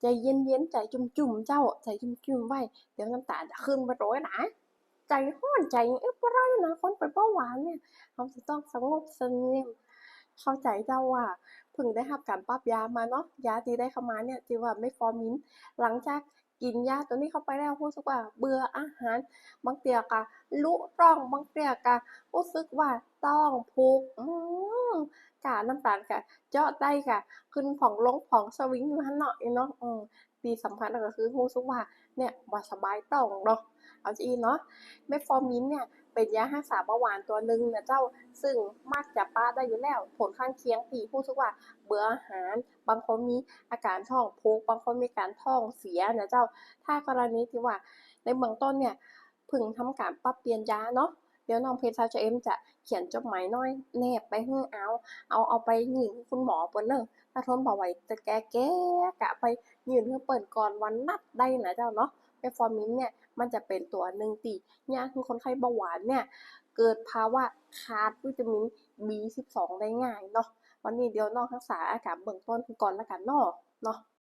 ใจเย็นๆใจจุ่มๆเจ้าใจจุ่มๆไว้เดี๋ยวน้ำตาจะขึ้นไปโรยนะใจห้อนใจเอ๊ะบ่ได้นะคนเป็นเบาหวานเนี่ยเขาจะต้องสงบเสงี่ยมเข้าใจเจ้าว่าเพิ่งได้รับการปรับยามาเนาะยาที่ได้เข้ามาเนี่ยจีว่าไม่ฟอร์มินหลังจาก กินยาตัวนี้เข้าไปแล้วรู้สึกว่าเบื่ออาหาร บางเตียกะลุร่องบางเตียกะรู้สึกว่าต้องผูกอื้อฮือค่าน้ำตาลกะเจาะได้กะขึ้นผ่องลงผ่องสวิงอยู่ฮันเนาะอีเนาะอืมปีสำคัญก็คือรู้สึกว่าเนี่ยบ่สบายต้องเนาะเอาจีเนาะเมฟอร์มินเนี่ย เป็นยารักษาเบาหวานตัวหนึ่งนะเจ้า ซึ่งมักจะปะได้อยู่แล้ว ผลข้างเคียงที่รู้สึกว่าเบื่ออาหาร บางคนมีอาการท้องผูกบางคนมีอาการท้องเสียนะเจ้า ถ้ากรณีที่ว่าในเบื้องต้นเนี่ยพิ่งทำการปรับเปลี่ยนยาเนาะเดี๋ยวน้องเพชร H&M จะเขียนจดหมายน้อยแนบไปให้เอา เอาเอาไปยื่นคุณหมอเพิ่นเด้อถ้าทนบ่ไหวจะแก้ๆก็ไปยื่นให้เพิ่นก่อนวันนัดได้นะเจ้าเนาะ ไบฟอร์มินเนี่ยมันจะเป็นตัวหนึ่งที่ยามที่คนไข้เบาหวานเนี่ยเกิดภาวะขาดวิตามิน B12 ได้ง่ายเนาะวันนี้เดี๋ยวน้องรักษาอาการเบื้องต้นก่อนแล้วกันเนาะเนาะ